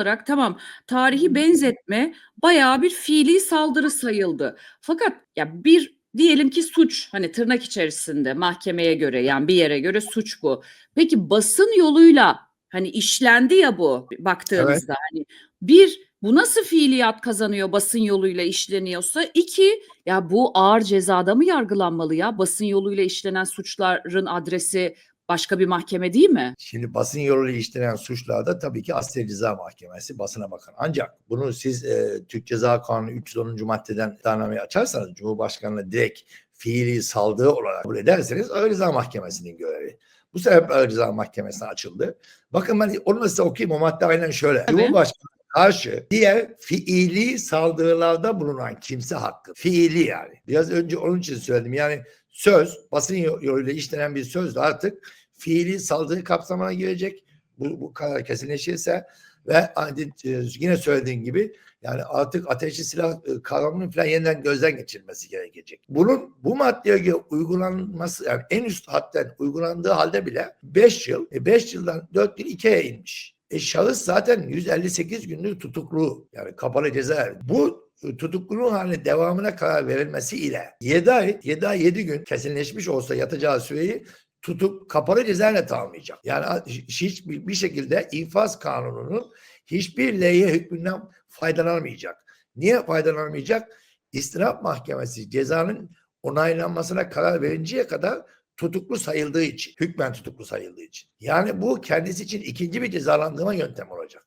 olarak tamam tarihi benzetme bayağı bir fiili saldırı sayıldı. Fakat ya bir diyelim ki suç hani tırnak içerisinde mahkemeye göre yani bir yere göre suç bu. Peki basın yoluyla hani işlendi ya bu baktığımızda hani bir bu nasıl fiiliyat kazanıyor basın yoluyla işleniyorsa? İki ya bu ağır cezada mı yargılanmalı ya? Basın yoluyla işlenen suçların adresi başka bir mahkeme değil mi? Şimdi basın yoluyla işlenen suçlarda tabii ki Asliye Ceza Mahkemesi basına bakar. Ancak bunu siz e, Türk Ceza Kanunu 310. maddeden iddianameyi açarsanız Cumhurbaşkanı'na direkt fiili saldırı olarak kabul ederseniz Ağır Ceza Mahkemesi'nin görevi. Bu sebeple Ağır Ceza Mahkemesi'ne açıldı. Bakın ben onu size okuyayım. O madde aynen şöyle. Tabii. Cumhurbaşkanı karşı diğer fiili saldırılarda bulunan kimse hakkı. Fiili yani. Biraz önce onun için söyledim. Yani söz, basın yoluyla işlenen bir söz de artık fiili saldırı kapsamına girecek. Bu, bu karar kesinleşirse ve e, yine söylediğim gibi yani artık ateşli silah e, kavramının falan yeniden gözden geçirilmesi gerekecek. Bunun bu maddeye uygulanması yani en üst hatten uygulandığı halde bile 5 yıl, 5 yıldan 4 yıl 2'ye inmiş. E şahıs zaten 158 günlük tutuklu yani kapalı cezaevi. Bu tutukluluğun haline devamına karar verilmesi ile 7 ay, 7 ay 7 gün kesinleşmiş olsa yatacağı süreyi tutup kapalı cezaevine tamamlayacak. Yani hiç bir, bir şekilde infaz kanununun hiçbir lehye hükmünden faydalanamayacak. Niye faydalanamayacak? İstinaf Mahkemesi cezanın onaylanmasına karar verinceye kadar tutuklu sayıldığı için, hükmen tutuklu sayıldığı için. Yani bu kendisi için ikinci bir cezalandırma yöntemi olacak.